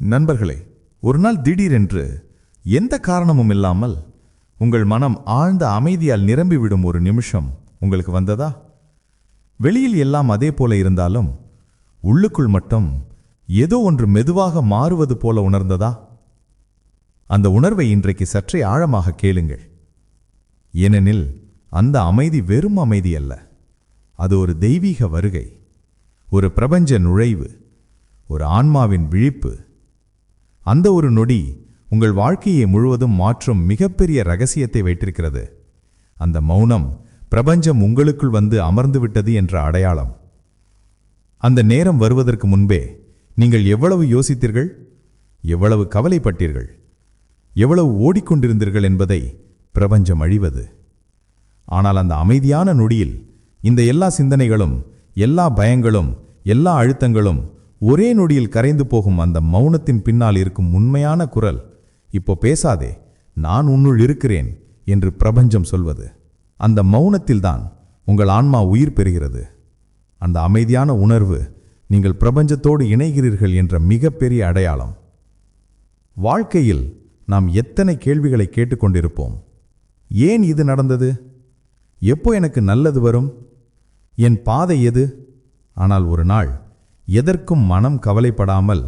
நண்பர்களே ஒரு நாள் திடீரென்று எந்த காரணமும் இல்லாமல் உங்கள் மனம் ஆழ்ந்த அமைதியால் நிரம்பிவிடும் ஒரு நிமிஷம் உங்களுக்கு வந்ததா? வெளியில் எல்லாம் அதே போல இருந்தாலும் உள்ளுக்குள் மட்டும் ஏதோ ஒன்று மெதுவாக மாறுவது போல உணர்ந்ததா? அந்த உணர்வை இன்றைக்கு சற்றே ஆழமாக கேளுங்கள். ஏனெனில் அந்த அமைதி வெறும் அமைதி அல்ல. அது ஒரு தெய்வீக வருகை ஒரு பிரபஞ்ச நுழைவு ஒரு ஆன்மாவின் விழிப்பு அந்த ஒரு நொடி உங்கள் வாழ்க்கையை முழுவதும் மாற்றும் மிகப்பெரிய ரகசியத்தை வைத்திருக்கிறது. அந்த மௌனம் பிரபஞ்சம் உங்களுக்குள் வந்து அமர்ந்துவிட்டது என்ற அடையாளம். அந்த நேரம் வருவதற்கு முன்பே நீங்கள் எவ்வளவு யோசித்தீர்கள்? எவ்வளவு கவலைப்பட்டீர்கள்? எவ்வளவு ஓடிக்கொண்டிருந்தீர்கள் என்பதை பிரபஞ்சம் அழிவது. ஆனால் அந்த அமைதியான நொடியில் இந்த எல்லா சிந்தனைகளும் எல்லா பயங்களும் எல்லா அழுத்தங்களும் ஒரே நொடியில் கரைந்து போகும் அந்த மௌனத்தின் பின்னால் இருக்கும் உண்மையான குரல் இப்போ பேசாதே நான் உன்னுள் இருக்கிறேன் என்று பிரபஞ்சம் சொல்வது. அந்த மௌனத்தில்தான் உங்கள் ஆன்மா உயிர் பெறுகிறது. அந்த அமைதியான உணர்வு நீங்கள் பிரபஞ்சத்தோடு இணைகிறீர்கள் என்ற மிகப்பெரிய அடையாளம். வாழ்க்கையில் நாம் எத்தனை கேள்விகளை கேட்டுக்கொண்டிருப்போம். ஏன் இது நடந்தது? எப்போ எனக்கு நல்லது வரும்? என் பாதை எது? ஆனால் ஒரு நாள் எதற்கும் மனம் கவலைப்படாமல்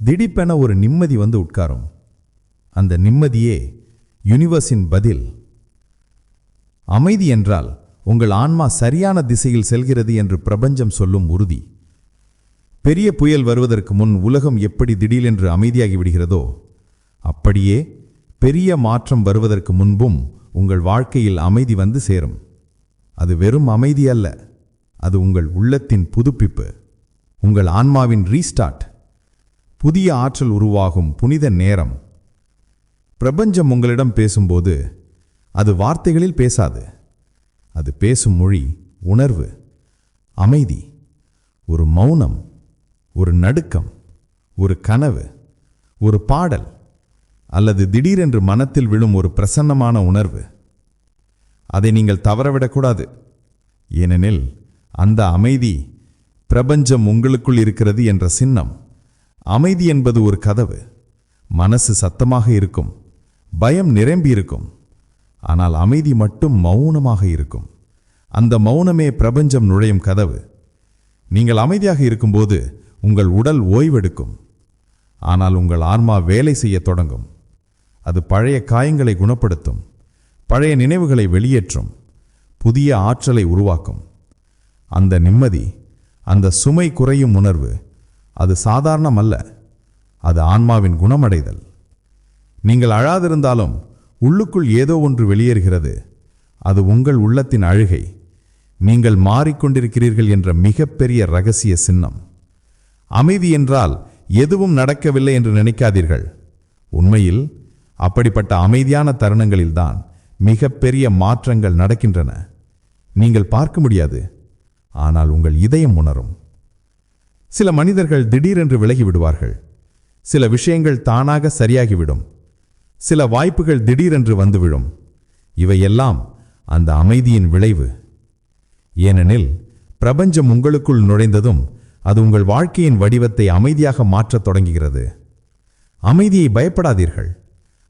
திடீப்பென ஒரு நிம்மதி வந்து உட்காரும். அந்த நிம்மதியே யுனிவர்ஸின் பதில். அமைதி என்றால் உங்கள் ஆன்மா சரியான திசையில் செல்கிறது என்று பிரபஞ்சம் சொல்லும் உறுதி. பெரிய புயல் வருவதற்கு முன் உலகம் எப்படி திடீரென்று அமைதியாகி விடுகிறதோ அப்படியே பெரிய மாற்றம் வருவதற்கு முன்பும் உங்கள் வாழ்க்கையில் அமைதி வந்து சேரும். அது வெறும் அமைதி அல்ல அது உங்கள் உள்ளத்தின் புதுப்பிப்பு. உங்கள் ஆன்மாவின் ரீஸ்டார்ட் புதிய ஆற்றல் உருவாகும் புனித நேரம். பிரபஞ்சம் உங்களிடம் பேசும்போது அது வார்த்தைகளில் பேசாது. அது பேசும் மொழி உணர்வு அமைதி ஒரு மௌனம் ஒரு நடுக்கம் ஒரு கனவு ஒரு பாடல் அல்லது திடீரென்று மனத்தில் விழும் ஒரு பிரசன்னமான உணர்வு. அதை நீங்கள் தவறவிடக்கூடாது. ஏனெனில் அந்த அமைதி பிரபஞ்சம் உங்களுக்குள் இருக்கிறது என்ற சின்னம். அமைதி என்பது ஒரு கதவு. மனசு சத்தமாக இருக்கும். பயம் நிரம்பியிருக்கும் ஆனால் அமைதி மட்டும் மௌனமாக இருக்கும். அந்த மௌனமே பிரபஞ்சம் நுழையும் கதவு. நீங்கள் அமைதியாக இருக்கும்போது உங்கள் உடல் ஓய்வெடுக்கும். ஆனால் உங்கள் ஆன்மா வேலை செய்யத் தொடங்கும். அது பழைய காயங்களை குணப்படுத்தும். பழைய நினைவுகளை வெளியேற்றும். புதிய ஆற்றலை உருவாக்கும். அந்த நிம்மதி அந்த சுமை குறையும் உணர்வு அது சாதாரணம் அல்ல அது ஆன்மாவின் குணமடைதல். நீங்கள் அழாதிருந்தாலும் உள்ளுக்குள் ஏதோ ஒன்று வெளியேறுகிறது. அது உங்கள் உள்ளத்தின் அழுகை. நீங்கள் மாறிக்கொண்டிருக்கிறீர்கள் என்ற மிகப்பெரிய ரகசிய சின்னம். அமைதி என்றால் எதுவும் நடக்கவில்லை என்று நினைக்காதீர்கள். உண்மையில் அப்படிப்பட்ட அமைதியான தருணங்களில்தான் மிகப்பெரிய மாற்றங்கள் நடக்கின்றன. நீங்கள் பார்க்க முடியாது. ஆனால் உங்கள் இதயம் உணரும். சில மனிதர்கள் திடீரென்று விலகி விடுவார்கள் சில விஷயங்கள் தானாக சரியாகிவிடும். சில வாய்ப்புகள் திடீரென்று வந்துவிடும். இவையெல்லாம் அந்த அமைதியின் விளைவு. ஏனெனில் பிரபஞ்சம் உங்களுக்குள் நுழைந்ததும் அது உங்கள் வாழ்க்கையின் வடிவத்தை அமைதியாக மாற்றத் தொடங்குகிறது. அமைதியை பயப்படாதீர்கள்.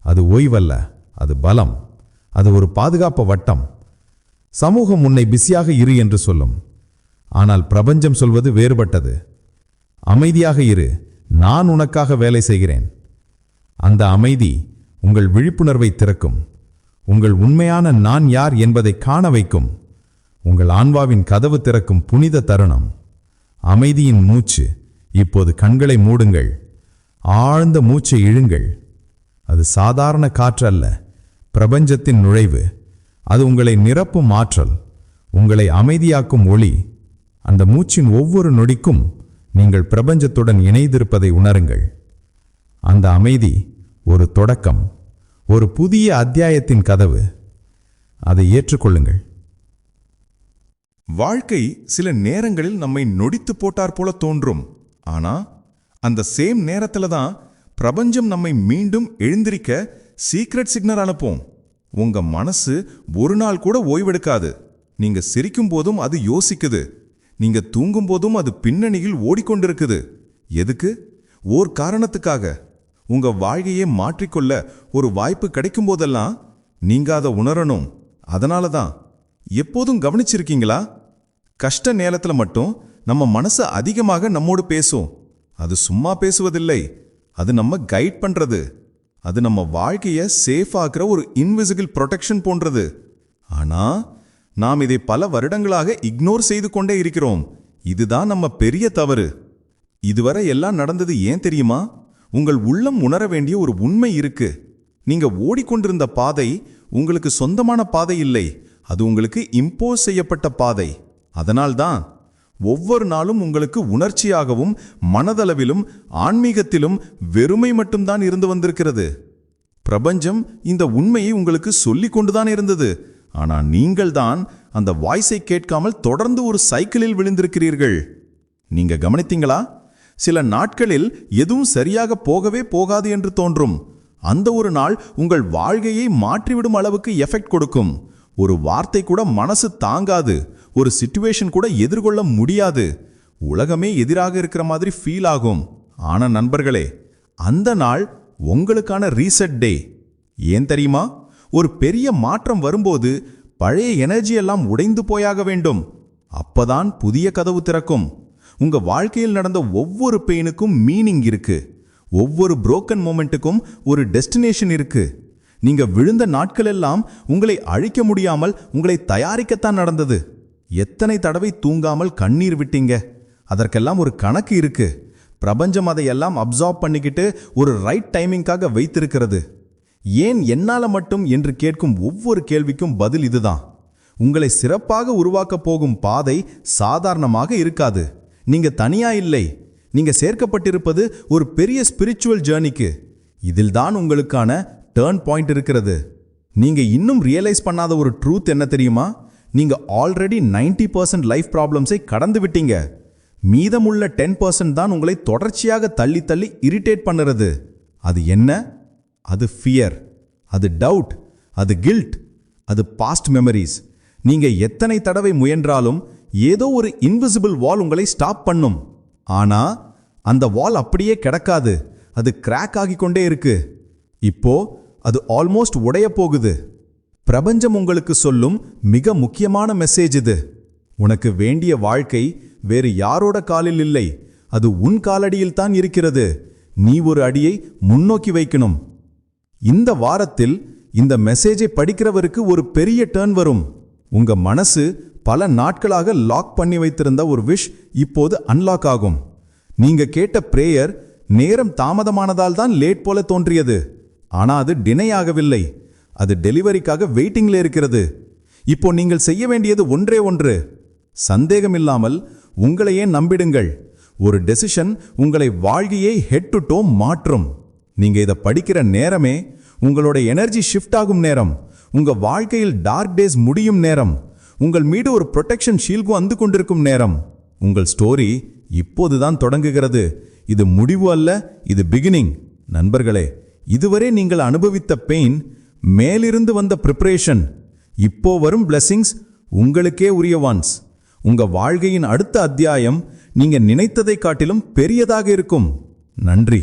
அது ஓய்வல்ல அது பலம் அது ஒரு பாதுகாப்பு வட்டம். சமூகம் உன்னை பிஸியாக இரு என்று சொல்லும். ஆனால் பிரபஞ்சம் சொல்வது வேறுபட்டது. அமைதியாக இரு நான் உனக்காக வேலை செய்கிறேன். அந்த அமைதி உங்கள் விழிப்புணர்வை திறக்கும். உங்கள் உண்மையான நான் யார் என்பதை காண வைக்கும். உங்கள் ஆன்மாவின் கதவு திறக்கும் புனித தருணம். அமைதியின் மூச்சு இப்போது கண்களை மூடுங்கள். ஆழ்ந்த மூச்சை இழுங்கள். அது சாதாரண காற்று அல்ல பிரபஞ்சத்தின் நுழைவு. அது உங்களை நிரப்பும் ஆற்றல். உங்களை அமைதியாக்கும் ஒளி. அந்த மூச்சின் ஒவ்வொரு நொடிக்கும் நீங்கள் பிரபஞ்சத்துடன் இணைந்திருப்பதை உணருங்கள். அந்த அமைதி ஒரு தொடக்கம் ஒரு புதிய அத்தியாயத்தின் கதவு. அதை ஏற்றுக்கொள்ளுங்கள். வாழ்க்கை சில நேரங்களில் நம்மை நொடித்து போட்டார் போல தோன்றும். ஆனா அந்த சேம் நேரத்துல தான் பிரபஞ்சம் நம்மை மீண்டும் எழுந்திருக்க சீக்ரெட் சிக்னல் அனுப்போம். உங்க மனசு ஒரு நாள் கூட ஓய்வெடுக்காது. நீங்க சிரிக்கும் போதும் அது யோசிக்குது. நீங்க தூங்கும் போதும் அது பின்னணியில் ஓடிக்கொண்டிருக்குது. எதுக்கு? ஓர் காரணத்துக்காக. உங்க வாழ்க்கையே மாற்றிக்கொள்ள ஒரு வாய்ப்பு கிடைக்கும் போதெல்லாம் நீங்க அதை உணரணும். அதனால தான் எப்போதும் கவனிச்சிருக்கீங்களா? கஷ்ட நேரத்துல மட்டும் நம்ம மனசு அதிகமாக நம்மோடு பேசும். அது சும்மா பேசுவதில்லை. அது நம்ம கைட் பண்றது. அது நம்ம வாழ்க்கையை சேஃப் ஆக்குற ஒரு இன்விசிபிள் ப்ரொடெக்ஷன் போன்றது. ஆனா நாம் இதை பல வருடங்களாக இக்னோர் செய்து கொண்டே இருக்கிறோம். இதுதான் நம்ம பெரிய தவறு. இதுவரை எல்லாம் நடந்தது ஏன் தெரியுமா? உங்கள் உள்ளம் உணர வேண்டிய ஒரு உண்மை இருக்கு. நீங்க ஓடிக்கொண்டிருந்த பாதை உங்களுக்கு சொந்தமான பாதை இல்லை. அது உங்களுக்கு இம்போஸ் செய்யப்பட்ட பாதை. அதனால்தான் ஒவ்வொரு நாளும் உங்களுக்கு உணர்ச்சியாகவும் மனதளவிலும் ஆன்மீகத்திலும் வெறுமை மட்டும்தான் இருந்து வந்திருக்கிறது. பிரபஞ்சம் இந்த உண்மையை உங்களுக்கு சொல்லிக் கொண்டுதான் இருந்தது. ஆனா நீங்கள்தான் அந்த வாய்ஸை கேட்காமல் தொடர்ந்து ஒரு சைக்கிளில் விழுந்திருக்கிறீர்கள். நீங்க கவனித்தீங்களா? சில நாட்களில் எதுவும் சரியாக போகவே போகாது என்று தோன்றும். அந்த ஒரு நாள் உங்கள் வாழ்க்கையை மாற்றிவிடும் அளவுக்கு எஃபெக்ட் கொடுக்கும். ஒரு வார்த்தை கூட மனசு தாங்காது. ஒரு சிச்சுவேஷன் கூட எதிர்கொள்ள முடியாது. உலகமே எதிராக இருக்கிற மாதிரி ஃபீல் ஆகும். ஆனால் நண்பர்களே அந்த நாள் உங்களுக்கான ரீசெட் டே ஏன் தெரியுமா? ஒரு பெரிய மாற்றம் வரும்போது பழைய எனர்ஜி எல்லாம் உடைந்து போயாக வேண்டும். அப்பதான் புதிய கதவு திறக்கும். உங்க வாழ்க்கையில் நடந்த ஒவ்வொரு பெயினுக்கும் மீனிங் இருக்கு. ஒவ்வொரு புரோக்கன் மூமெண்ட்டுக்கும் ஒரு டெஸ்டினேஷன் இருக்கு. நீங்க விழுந்த நாட்கள் எல்லாம் உங்களை அழிக்க முடியாமல் உங்களை தயாரிக்கத்தான் நடந்தது. எத்தனை தடவை தூங்காமல் கண்ணீர் விட்டீங்க? அதற்கெல்லாம் ஒரு கணக்கு இருக்கு. பிரபஞ்சம் அதையெல்லாம் அப்சார்ப் பண்ணிக்கிட்டு ஒரு ரைட் டைமிங்காக வைத்திருக்கிறது. ஏன் என்னால மட்டும் என்று கேட்கும் ஒவ்வொரு கேள்விக்கும் பதில் இதுதான். உங்களை சிறப்பாக உருவாக்கப் போகும் பாதை சாதாரணமாக இருக்காது. நீங்க தனியா இல்லை. நீங்க சேர்க்கப்பட்டிருப்பது ஒரு பெரிய ஸ்பிரிச்சுவல் ஜேர்னிக்கு இதில்தான் உங்களுக்கான டேர்ன் பாயிண்ட் இருக்கிறது. நீங்க இன்னும் ரியலைஸ் பண்ணாத ஒரு ட்ரூத் என்ன தெரியுமா? நீங்க ஆல்ரெடி 90% பர்சன்ட் லைஃப் ப்ராப்ளம்ஸை கடந்து விட்டீங்க. மீதமுள்ள டென் பர்சன்ட் தான் உங்களை தொடர்ச்சியாக தள்ளி தள்ளி இரிட்டேட் பண்ணுறது. அது என்ன? அது ஃபியர் அது டவுட் அது கில்ட் அது பாஸ்ட் மெமரிஸ் நீங்க எத்தனை தடவை முயன்றாலும் ஏதோ ஒரு இன்விசிபிள் வால் உங்களை ஸ்டாப் பண்ணும். ஆனா அந்த வால் அப்படியே கிடக்காது. அது கிராக் ஆகிக்கொண்டே இருக்கு. இப்போ அது ஆல்மோஸ்ட் உடைய போகுது. பிரபஞ்சம் உங்களுக்கு சொல்லும் மிக முக்கியமான மெசேஜ் இது. உனக்கு வேண்டிய வாழ்க்கை வேறு யாரோட காலில் இல்லை. அது உன் காலடியில் தான் இருக்கிறது. நீ ஒரு அடியை முன்னோக்கி வைக்கணும். இந்த வாரத்தில் இந்த மெசேஜை படிக்கிறவருக்கு ஒரு பெரிய டேர்ன் வரும். உங்க மனசு பல நாட்களாக லாக் பண்ணி வைத்திருந்த ஒரு விஷ் இப்போது அன்லாக் ஆகும். நீங்க கேட்ட பிரேயர் நேரம் தாமதமானதால் தான் லேட் போல தோன்றியது. ஆனா அது டினை ஆகவில்லை. அது டெலிவரிக்காக வெயிட்டிங்ல இருக்கிறது. இப்போ நீங்கள் செய்ய வேண்டியது ஒன்றே ஒன்று. சந்தேகமில்லாமல் உங்களையே நம்பிடுங்கள். ஒரு டெசிஷன் உங்களை வாழ்கையை ஹெட் டு டோ மாற்றும். நீங்க இதை படிக்கிற நேரமே உங்களோட எனர்ஜி ஷிஃப்ட் ஆகும் நேரம். உங்க வாழ்க்கையில் டார்க் டேஸ் முடியும் நேரம். உங்கள் மீது ஒரு ப்ரொடெக்ஷன் ஷீல்கும் வந்து கொண்டிருக்கும் நேரம். உங்கள் ஸ்டோரி இப்போது தான் தொடங்குகிறது. இது முடிவு அல்ல இது பிகினிங் நண்பர்களே இதுவரை நீங்கள் அனுபவித்த பெயின் மேலிருந்து வந்த ப்ரிப்பரேஷன் இப்போ வரும் பிளெஸிங்ஸ் உங்களுக்கே உரிய வான்ஸ் உங்க வாழ்க்கையின் அடுத்த அத்தியாயம் நீங்க நினைத்ததை காட்டிலும் பெரியதாக இருக்கும். நன்றி.